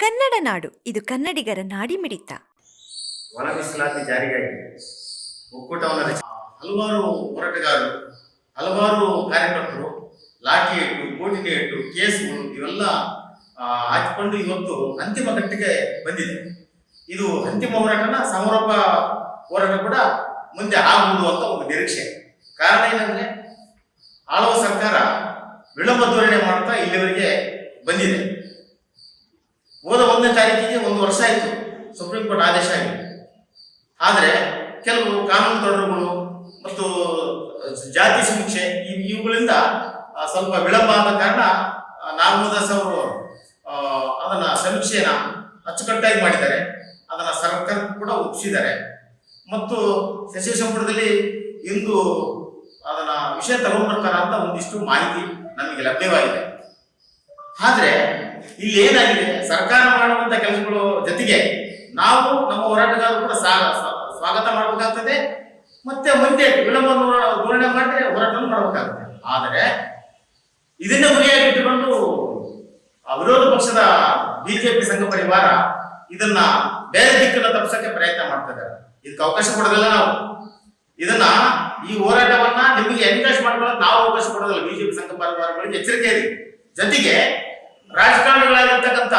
ಕನ್ನಡ ನಾಡು, ಇದು ಕನ್ನಡಿಗರ ನಾಡಿ ಮಿಡಿತ ಒಳ ಮೀಸಲಾತಿ ಜಾರಿಗಾಗಿ ಒಕ್ಕೂಟವನ್ನು ಹಲವಾರು ಹೋರಾಟಗಾರರು, ಹಲವಾರು ಕಾರ್ಯಕರ್ತರು ಲಾಠಿ ಇಟ್ಟು ಕೋಟಿಗೆ ಇಟ್ಟು ಕೇಸ್ಗಳು, ಇವೆಲ್ಲ ಹಾಕಿಕೊಂಡು ಇವತ್ತು ಅಂತಿಮ ಘಟ್ಟಕ್ಕೆ ಬಂದಿದೆ. ಇದು ಅಂತಿಮ ಹೋರಾಟನ ಸಮಾರೋಪ ಹೋರಾಟ ಕೂಡ ಮುಂದೆ ಆಗುವುದು ಅಂತ ಒಂದು ನಿರೀಕ್ಷೆ. ಕಾರಣ ಏನಂದ್ರೆ, ಆಳುವ ಸರ್ಕಾರ ವಿಳಂಬ ಧೋರಣೆ ಮಾಡ್ತಾ ಇಲ್ಲಿವರೆಗೆ ಬಂದಿದೆ. ಹೋದ ಒಂದನೇ ತಾರೀಕಿಗೆ ಒಂದು ವರ್ಷ ಆಯಿತು ಸುಪ್ರೀಂ ಕೋರ್ಟ್ ಆದೇಶ ಆಗಿದೆ. ಆದರೆ ಕೆಲವು ಕಾನೂನು ತೊಡರುಗಳು ಮತ್ತು ಜಾತಿ ಸಮೀಕ್ಷೆ ಇವ್- ಇವುಗಳಿಂದ ಸ್ವಲ್ಪ ವಿಳಂಬ ಆದ ಕಾರಣ ನಾಗಮದಾಸ್ ಅವರು ಅದನ್ನ ಸಮೀಕ್ಷೆನ ಅಚ್ಚುಕಟ್ಟಾಗಿ ಮಾಡಿದ್ದಾರೆ. ಅದನ್ನ ಸರ್ಕಾರ ಕೂಡ ಒಪ್ಪಿಸಿದ್ದಾರೆ ಮತ್ತು ಸಚಿವ ಸಂಪುಟದಲ್ಲಿ ಇಂದು ಅದನ್ನ ವಿಷಯ ತಗೊಂಡ್ಬರ್ತಾರ ಅಂತ ಒಂದಿಷ್ಟು ಮಾಹಿತಿ ನಮಗೆ ಲಭ್ಯವಾಗಿದೆ. ಆದ್ರೆ ಇಲ್ಲಿ ಏನಾಗಿದೆ? ಸರ್ಕಾರ ಮಾಡುವಂತ ಕೆಲಸಗಳು ಜೊತೆಗೆ ನಾವು ನಮ್ಮ ಹೋರಾಟಗಾರರು ಕೂಡ ಸ್ವಾಗತ ಮಾಡಬೇಕಾಗ್ತದೆ. ಮತ್ತೆ ಮುಂದೆ ವಿಳಂಬ ಧೋರ- ಧೋರಣೆ ಮಾಡಿದ್ರೆ ಹೋರಾಟ ಮಾಡಬೇಕಾಗ್ತದೆ ಆದರೆ ಇದನ್ನ ಗುರಿಯಾಗಿ ಇಟ್ಟುಕೊಂಡು ಆ ವಿರೋಧ ಪಕ್ಷದ ಬಿಜೆಪಿ ಸಂಘ ಪರಿವಾರ ಇದನ್ನ ಬೇರೆ ದಿಕ್ಕನ್ನು ತಪ್ಪಿಸಕ್ಕೆ ಪ್ರಯತ್ನ ಮಾಡ್ತಾರೆ ಇದಕ್ಕೆ ಅವಕಾಶ ಕೊಡೋದಿಲ್ಲ ನಾವು. ಇದನ್ನ ಈ ಹೋರಾಟವನ್ನ ನಿಮಗೆ ಎನ್ಕರೇಜ್ ಮಾಡ್ಕೊಳ್ಳೋದು ನಾವು ಅವಕಾಶ ಕೊಡೋದಿಲ್ಲ. ಬಿಜೆಪಿ ಸಂಘ ಪರಿವಾರಗಳಿಗೆ ಎಚ್ಚರಿಕೆ ಇದೆ. ಜೊತೆಗೆ ರಾಜಕಾರಣಿಗಳಾಗಿರ್ತಕ್ಕಂಥ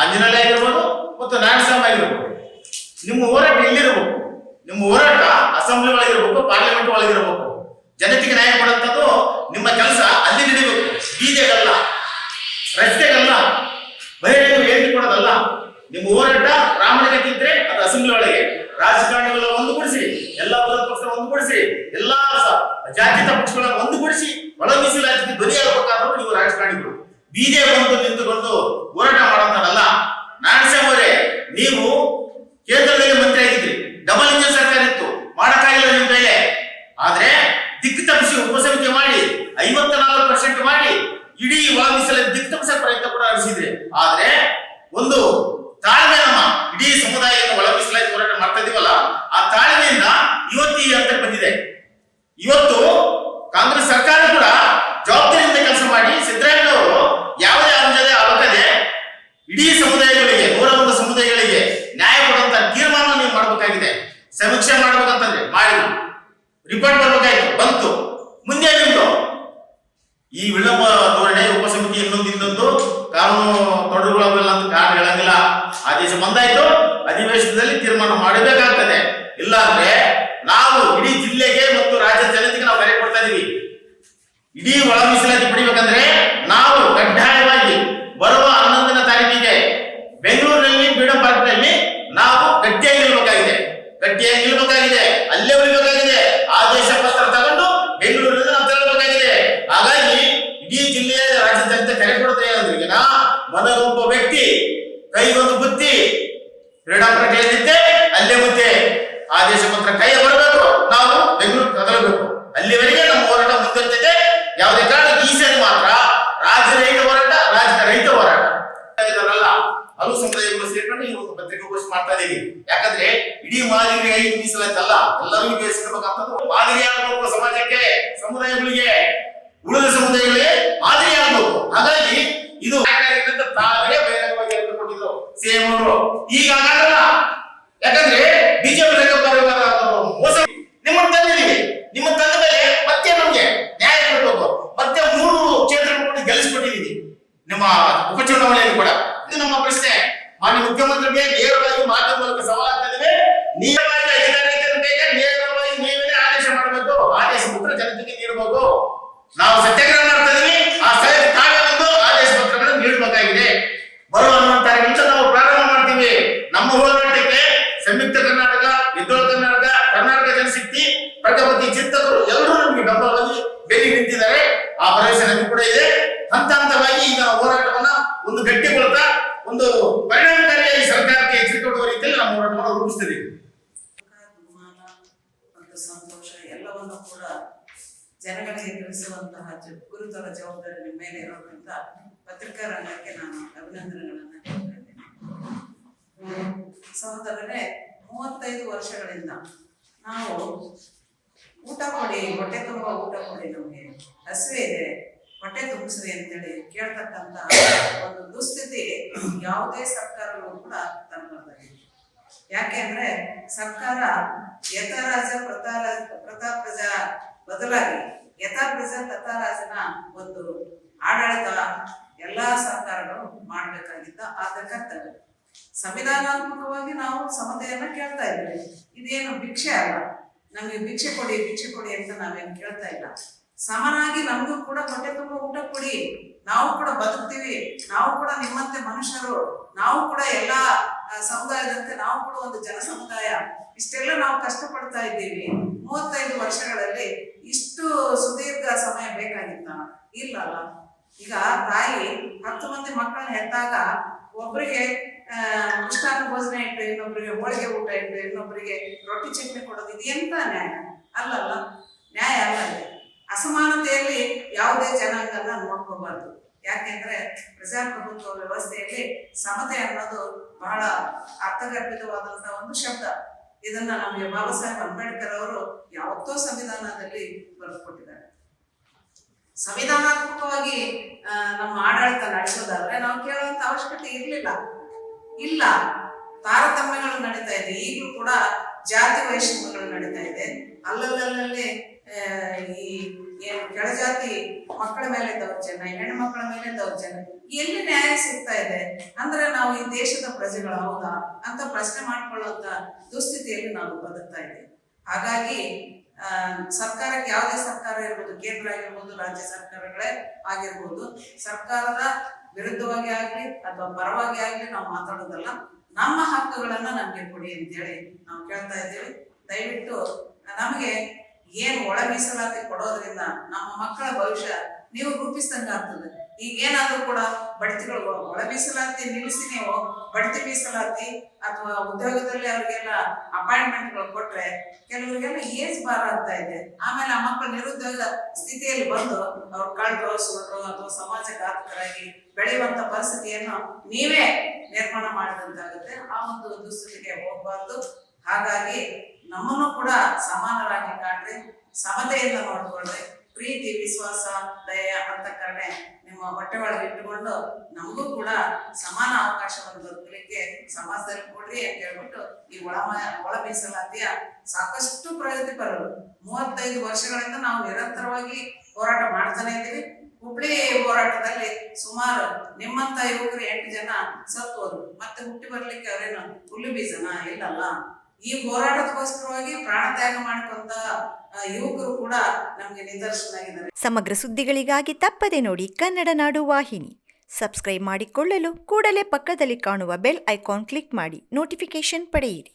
ಆಂಜನೇಯ ಆಗಿರ್ಬೋದು ಮತ್ತು ನಾರಾಯಣಸ್ವಾಮಿ ಆಗಿರ್ಬೋದು. ನಿಮ್ಮ ಹೋರಾಟ ಎಲ್ಲಿರಬೇಕು? ನಿಮ್ಮ ಹೋರಾಟ ಅಸೆಂಬ್ಲಿ ಒಳಗಿರ್ಬೇಕು ಪಾರ್ಲಿಮೆಂಟ್ ಒಳಗಿರ್ಬೇಕು ಜನತೆಗೆ ನ್ಯಾಯ ಕೊಡುವಂಥದ್ದು ನಿಮ್ಮ ಕೆಲಸ ಅಲ್ಲಿ ನಡೀಬೇಕು. ಬೀದಿಗಲ್ಲ, ರಸ್ತೆಗಲ್ಲ ಬಹಿರಂಗ ಹೇಳಿಕೊಡೋದಲ್ಲ. ನಿಮ್ಮ ಹೋರಾಟ ಪ್ರಾಮಾಣಿಕತೆ ಅದು ಅಸೆಂಬ್ಲಿ ಒಳಗೆ ರಾಜಕಾರಣಿಗಳ Gel ಸಮೀಕ್ಷೆ ಮಾಡ್ಬೇಕಂತಂದ್ರೆ ಮಾಡಿ ರಿಪೋರ್ಟ್ ಬರ್ಬೇಕಾಯ್ತು, ಬಂತು. ಮುಂದೆ ನಿಂತು. ಈ ವಿಳಂಬ ಧೋರಣೆ ಉಪಸಮಿತಿ ಇನ್ನೊಂದು ಇನ್ನೊಂದು ಕಾನೂನು ತೊಡರುಗಳಾಗಲ್ಲ ಅಂತ ಕಾರಣ ಹೇಳಂಗಿಲ್ಲ. ಆದೇಶ ಬಂದಾಯ್ತು. ಅಧಿವೇಶನದಲ್ಲಿ ತೀರ್ಮಾನ ಮಾಡಬೇಕಾಗ್ತದೆ. ಇಲ್ಲಾಂದ್ರೆ ನಾವು ಇಡೀ ಜಿಲ್ಲೆಗೆ ಮತ್ತು ರಾಜ್ಯದ ಜನತೆಗೆ ನಾವು ಕರೆ ಕೊಡ್ತಾ ಇದೀವಿ. ಇಡೀ ಒಳ ಮೀಸಲಾತಿ ಪಡಿಬೇಕಂದ್ರೆ ನಾವು ಕಡ್ಡಾಯವಾಗಿ ಬರುವ ಹನ್ನೊಂದನೇ ತಾರೀಕಿಗೆ ಬೆಂಗಳೂರಿನಲ್ಲಿ ಫ್ರೀಡಂ ಪಾರ್ಕ್ನಲ್ಲಿ ನಾವು ಗಟ್ಟಿಯಾಗಿ ನಿಲ್ಬೇಕಾಗಿದೆ ಗಟ್ಟಿಯಾಗಿ ನಿಲ್ಬೇಕಾಗಿದೆ ಅಲ್ಲೇ ಉಳಿಬೇಕಾಗಿದೆ ಆದೇಶ ಪತ್ರ ತಗೊಂಡು ಬೆಂಗಳೂರಿನಿಂದ ನಾವು ತೆರಳಬೇಕಾಗಿದೆ ಹಾಗಾಗಿ ಇಡೀ ಜಿಲ್ಲೆಯ ರಾಜ್ಯ ಜನತೆ ಕರೆ ಈಗ ನಾ ಮನಗೊಬ್ಬ ವ್ಯಕ್ತಿ ಕೈಗೊಂದು ಬುತ್ತಿ ಏನಿದ್ದೆ ಅಲ್ಲೇ ಮುದ್ದೆ. ಆದೇಶ ಪತ್ರ ಕೈ ಬರಬೇಕು ನಾವು ಬೆಂಗಳೂರು ಕದಲಬೇಕು. ಅಲ್ಲಿವರೆಗೆ ನಮ್ಮ ಹೋರಾಟ ಮುಂದುವರಿದಿದೆ ಯಾವುದೇ ಕಾರಣಕ್ಕೆ ಈ ಸರಿ ಮಾತ್ರ ರಾಜ್ಯ ರೈತ ಹೋರಾಟ ರಾಜ್ಯ ರೈತ ಹೋರಾಟ ಇದರಲ್ಲ ಹಲವು ಸಮುದಾಯಗಳು ಸೇರ್ಕೊಂಡು ಈ ಒಂದು ಪತ್ರಿಕಾಗೋಷ್ಠಿ ಮಾಡ್ತಾ ಇದೀವಿ ಯಾಕಂದ್ರೆ ಇಡೀ ಮಾದರಿ ಐದು ಮೀಸಲಾತಲ್ಲ ಎಲ್ಲರಿಗೂ ಬೇಯಿಸಬೇಕಂತದ್ದು ಮಾದರಿ ಆಗಬೇಕು ಸಮಾಜಕ್ಕೆ, ಸಮುದಾಯಗಳಿಗೆ, ಉಳಿದ ಸಮುದಾಯಗಳಿಗೆ ಮಾದರಿ ಆಗಬೇಕು. ಹಾಗಾಗಿ ಇದು ತಾವೇ ಬಹಿರಂಗವಾಗಿ ಹೇಳಿಕೊಂಡಿದ್ರು ಸಿಎಂ ಅವರು ಈಗ ಯಾಕಂದ್ರೆ ಬಿಜೆಪಿ ಪರಿವಾರ ಅವರು ಮೋಸ ನಿಮ್ಮನ್ನು ತಂದಿದ್ದೀವಿ ನಿಮ್ಮನ್ನು ತಂದ ಮೇಲೆ ಮತ್ತೆ ನಮ್ಗೆ ನ್ಯಾಯ ಕೊಡಬೇಕು ಮತ್ತೆ ಮೂರು ಕ್ಷೇತ್ರಗಳನ್ನು ಗೆಲ್ಲಿಸ್ಕೊಟ್ಟಿದ್ದೀವಿ ನಿಮ್ಮ ಉಪಚುನಾವಣೆಯಲ್ಲಿ ಕೂಡ ಇದು ನಮ್ಮ ಪ್ರಶ್ನೆ ಮಾನ್ಯ ಮುಖ್ಯಮಂತ್ರಿಗೆ ನೇರವಾಗಿ ಮಾಧ್ಯಮ ಮೂಲಕ ಸವಾಲಾಗ್ತಾ ಇದ್ದೇವೆ ನೇರವಾಗಿ ಅಧಿಕಾರಿಗಳ ಕೈಗೆ ನೇರವಾಗಿ ನೀವೇ ಆದೇಶ ಮಾಡಬೇಕು ಆದೇಶ ಪತ್ರ ಜನತೆಗೆ ನೀಡಬೇಕು ನಾವು ಸತ್ಯಾಗ್ರಹ ಮಾಡ್ತಾ ಇದೀವಿ ಆ ಸ್ಥಳಕ್ಕೆ ತಾವೇ ಬಂದು ಆದೇಶ ಪತ್ರಗಳನ್ನು ನೀಡಬೇಕಾಗಿದೆ ಬರುವ ಹನ್ನೊಂದು ತಾರೀಕಿನಿಂದ ನಾವು ಪ್ರಾರಂಭ ಮಾಡ್ತೀವಿ ನಮ್ಮ ಹೋರಾಟಕ್ಕೆ ಸಂಯುಕ್ತ ಕರ್ನಾಟಕ ಎದ್ದೋಳ ಕರ್ನಾಟಕ ಕರ್ನಾಟಕ ಜನಶಕ್ತಿ ಪ್ರಗತಿ ಚಿಂತಕರು ಎಲ್ಲರೂ ನಮಗೆ ಬೆಂಬಲವಾಗಿ ಬೆಲೆ ನಿಂತಿದ್ದಾರೆ ಆ ಭರವಸೆ ನಮಗೆ ಕೂಡ ಇದೆ. ಹಂತ ಹಂತವಾಗಿ ಈಗ ಹೋರಾಟವನ್ನ ಒಂದು ಗಟ್ಟಿಗೊಳ್ತಾ, ಒಂದು ಪರಿಣಾಮಕಾರಿಯಾಗಿ ಸರ್ಕಾರಕ್ಕೆ ಎಚ್ಚರಿಕೆ ಕೊಡುವ ರೀತಿಯಲ್ಲಿ ನಾವು ಹೋರಾಟವನ್ನು ಮತ್ತು ಸಂತೋಷ ಎಲ್ಲವನ್ನು ಕೂಡ ಜನಗಳಿಗೆ ತಿಳಿಸುವಂತಹ ಗುರುತರ ಜವಾಬ್ದಾರಿ ನಿಮ್ಮ ಮೇಲೆ ಇರೋದ್ರಿಂದ ಪತ್ರಿಕಾ ರಂಗಕ್ಕೆ ನಾನು ಅಭಿನಂದನೆಗಳನ್ನ ಹೇಳ್ತಾ ಇದ್ದೇನೆ ಸಹೋದರರೇ, ಮೂವತ್ತೈದು ವರ್ಷಗಳಿಂದ ನಾವು ಊಟ ಮಾಡಿ ಹೊಟ್ಟೆ ತುಂಬ ಊಟ ಕೊಡಿ ನಮಗೆ. ಹಸಿವೆ ಇದೆ. ಹೊಟ್ಟೆ ತುಂಬಿಸ್ರಿ ಅಂತೇಳಿ ಕೇಳ್ತಕ್ಕಂತ ಒಂದು ದುಸ್ಥಿತಿ ಯಾವುದೇ ಸರ್ಕಾರಗಳು ಕೂಡ ತರಬಾರ್ದಾಗಿದೆ ಯಾಕೆ ಅಂದ್ರೆ ಸರ್ಕಾರ ಯಥರಾಜ ಪ್ರತಾರ ಪ್ರಜಾ ಬದಲಾಗಿ ಯಥಾ ಪ್ರಜಾ ತಥಾರಾಜನ ಒಂದು ಆಡಳಿತ ಎಲ್ಲಾ ಸರ್ಕಾರಗಳು ಮಾಡ್ಬೇಕಾಗಿದ್ದ ಆದ ಕರ್ತವ್ಯ. ಸಂವಿಧಾನಾತ್ಮಕವಾಗಿ ನಾವು ಸಮತೆಯನ್ನ ಕೇಳ್ತಾ ಇದ್ದೇವೆ. ಇದೇನು ಭಿಕ್ಷೆ ಅಲ್ಲ. ನಮಗೆ ಭಿಕ್ಷೆ ಕೊಡಿ ಭಿಕ್ಷೆ ಕೊಡಿ ಅಂತ ನಾವೇನು ಕೇಳ್ತಾ ಇಲ್ಲ. ಸಮನಾಗಿ ನಮಗೂ ಕೂಡ ಹೊಟ್ಟೆ ತುಂಬ ಊಟ ಕೊಡಿ. ನಾವು ಕೂಡ ಬದುಕ್ತೀವಿ. ನಾವು ಕೂಡ ನಿಮ್ಮಂತೆ ಮನುಷ್ಯರು. ನಾವು ಕೂಡ ಎಲ್ಲ ಸಮುದಾಯದಂತೆ ನಾವು ಕೂಡ ಒಂದು ಜನ ಸಮುದಾಯ ಇಷ್ಟೆಲ್ಲ ನಾವು ಕಷ್ಟಪಡ್ತಾ ಇದ್ದೀವಿ. ಮೂವತ್ತೈದು ವರ್ಷಗಳಲ್ಲಿ ಇಷ್ಟು ಸುದೀರ್ಘ ಸಮಯ ಬೇಕಾಗಿತ್ತ. ಇಲ್ಲ ಅಲ್ಲ. ಈಗ ತಾಯಿ ಹತ್ತು ಮಂದಿ ಮಕ್ಕಳನ್ನ ಹೆತ್ತಾಗ ಒಬ್ಬರಿಗೆ ಮೃಷ್ಟಾನ್ನ ಭೋಜನ ಇಟ್ಟು ಇನ್ನೊಬ್ಬರಿಗೆ ಹೋಳಿಗೆ ಊಟ ಇಟ್ಟು ಇನ್ನೊಬ್ಬರಿಗೆ ರೊಟ್ಟಿ ಚಟ್ನಿ ಕೊಡೋದು ಇದು ಎಂತ ನ್ಯಾಯ? ಅಲ್ಲಲ್ಲ, ನ್ಯಾಯ ಅಲ್ಲ. ಅಸಮಾನತೆಯಲ್ಲಿ ಯಾವುದೇ ಜನಾಂಗನ ನೋಡ್ಕೋಬಾರ್ದು. ಯಾಕೆಂದ್ರೆ ಪ್ರಜಾಪ್ರಭುತ್ವ ವ್ಯವಸ್ಥೆಯಲ್ಲಿ ಸಮತೆ ಅನ್ನೋದು ಬಹಳ ಅರ್ಥಗರ್ಭಿತವಾದಂತಹ ಒಂದು ಶಬ್ದ. ಇದನ್ನ ನಮಗೆ ಬಾಬಾ ಸಾಹೇಬ್ ಅಂಬೇಡ್ಕರ್ ಅವರು ಯಾವತ್ತೋ ಸಂವಿಧಾನದಲ್ಲಿ ಬರೆದುಕೊಟ್ಟಿದ್ದಾರೆ. ಸಂವಿಧಾನಾತ್ಮಕವಾಗಿ ನಮ್ಮ ಆಡಳಿತ ನಡೆಸೋದಾದ್ರೆ ನಾವು ಕೇಳುವಂತ ಅವಶ್ಯಕತೆ ಇರಲಿಲ್ಲ. ಇಲ್ಲ, ತಾರತಮ್ಯಗಳು ನಡೀತಾ ಇದೆ. ಈಗಲೂ ಕೂಡ ಜಾತಿ ವೈಷಮ್ಯಗಳು ನಡೀತಾ ಇದೆ. ಅಲ್ಲಲ್ಲಲ್ಲಿ ಈ ಏನು ಕೆಳಜಾತಿ ಮಕ್ಕಳ ಮೇಲೆ ದೌರ್ಜನ್ಯ ಮಕ್ಕಳ ಮೇಲೆ ದೌರ್ಜನ್ಯ, ಎಲ್ಲಿ ನ್ಯಾಯ ಸಿಗ್ತಾ ಇದೆ? ಅಂದ್ರೆ ನಾವು ಈ ದೇಶದ ಪ್ರಜೆಗಳು ಹೌದಾ? ಅಂತ ಪ್ರಶ್ನೆ ಮಾಡ್ಕೊಳ್ಳುವಂತ ದುಸ್ಥಿತಿಯಲ್ಲಿ ನಾವು ಬದುಕ್ತಾ ಇದ್ದೀವಿ. ಹಾಗಾಗಿ ಸರ್ಕಾರಕ್ಕೆ ಯಾವುದೇ ಸರ್ಕಾರ ಇರ್ಬೋದು, ಕೇಂದ್ರ ಆಗಿರ್ಬೋದು, ರಾಜ್ಯ ಸರ್ಕಾರಗಳೇ ಆಗಿರ್ಬೋದು, ಸರ್ಕಾರದ ವಿರುದ್ಧವಾಗಿ ಆಗ್ಲಿ ಅಥವಾ ಪರವಾಗಿ ಆಗಲಿ ನಾವು ಮಾತಾಡೋದಲ್ಲ, ನಮ್ಮ ಹಕ್ಕುಗಳನ್ನ ನಮ್ಗೆ ಕೊಡಿ ಅಂತೇಳಿ ನಾವು ಕೇಳ್ತಾ ಇದ್ದೀವಿ. ದಯವಿಟ್ಟು ನಮಗೆ ಏನ್ ಒಳ ಮೀಸಲಾತಿ ಕೊಡೋದ್ರಿಂದ ನಮ್ಮ ಮಕ್ಕಳ ಭವಿಷ್ಯ ನೀವು ರೂಪಿಸಿದಂಗೆ ಆಗ್ತದೆ. ಈಗ ಏನಾದ್ರೂ ಕೂಡ ಬಡ್ತಿಗಳು ಒಳ ಮೀಸಲಾತಿ ನಿಲ್ಲಿಸಿ ನೀವು ಬಡ್ತಿ ಮೀಸಲಾತಿ ಅಥವಾ ಉದ್ಯೋಗದಲ್ಲಿ ಅವರಿಗೆಲ್ಲ ಅಪಾಯಿಂಟ್ಮೆಂಟ್ಗಳು ಕೊಟ್ರೆ ಕೆಲವರಿಗೆಲ್ಲ ಏಜ್ ಬಾರ ಆಗ್ತಾ ಇದೆ. ಆಮೇಲೆ ಆ ಮಕ್ಕಳು ನಿರುದ್ಯೋಗ ಸ್ಥಿತಿಯಲ್ಲಿ ಬಂದು ಅವ್ರು ಕಳ್ರು ಸುಳ್ರು ಅಥವಾ ಸಮಾಜ ಘಾತಕರಾಗಿ ಬೆಳೆಯುವಂತ ಪರಿಸ್ಥಿತಿಯನ್ನು ನೀವೇ ನಿರ್ಮಾಣ ಮಾಡಿದಂತಾಗುತ್ತೆ. ಆ ಒಂದು ದುಸ್ಥಿತಿಗೆ ಹೋಗಬಾರ್ದು. ಹಾಗಾಗಿ ನಮ್ಮನ್ನು ಕೂಡ ಸಮಾನರಾಗಿ ಕಾಣ್ರಿ, ಸಮತೆಯಿಂದ ನೋಡ್ಕೊಳ್ರಿ, ಪ್ರೀತಿ, ವಿಶ್ವಾಸ, ದಯ ಅಂತಕರಣೆ ನಿಮ್ಮ ಹೊಟ್ಟೆ ಒಳಗೆ ಇಟ್ಟುಕೊಂಡು ನಮಗೂ ಕೂಡ ಸಮಾನ ಅವಕಾಶವನ್ನು ದೊರಕಲಿಕ್ಕೆ ಸಮಾಜದಲ್ಲಿ ಕೊಡ್ರಿ ಅಂತ ಹೇಳ್ಬಿಟ್ಟು ಈ ಒಳ ಒಳ ಮೀಸಲಾತಿಯ ಸಾಕಷ್ಟು ಪ್ರಗತಿ ಬರಲು ಮೂವತ್ತೈದು ವರ್ಷಗಳಿಂದ ನಾವು ನಿರಂತರವಾಗಿ ಹೋರಾಟ ಮಾಡ್ತಾನೆ ಇದ್ದೀವಿ. ಹುಬ್ಳಿ ಹೋರಾಟದಲ್ಲಿ ಸುಮಾರು ನಿಮ್ಮಂತ ಯುವಕರು ಎಂಟು ಜನ ಸತ್ತು ಹೋದ್ರು ಮತ್ತೆ ಹುಟ್ಟಿ ಬರ್ಲಿಕ್ಕೆ ಅವರೇನು ಹುಲ್ಲು ಬೀಜನ? ಇಲ್ಲಲ್ಲ. ಈ ಹೋರಾಟಕ್ಕೋಸ್ಕರವಾಗಿ ಪ್ರಾಣ ತ್ಯಾಗ ಮಾಡ್ಕೊಂತ ಯುವಕರು ಕೂಡ ನಮಗೆ ನಿದರ್ಶನ ಆಗಿದ್ದಾರೆ ಸಮಗ್ರ ಸುದ್ದಿಗಳಿಗಾಗಿ ತಪ್ಪದೆ ನೋಡಿ ಕನ್ನಡ ನಾಡು ವಾಹಿನಿ. ಸಬ್ಸ್ಕ್ರೈಬ್ ಮಾಡಿಕೊಳ್ಳಲು ಕೂಡಲೇ ಪಕ್ಕದಲ್ಲಿ ಕಾಣುವ ಬೆಲ್ ಐಕಾನ್ ಕ್ಲಿಕ್ ಮಾಡಿ ನೋಟಿಫಿಕೇಶನ್ ಪಡೆಯಿರಿ.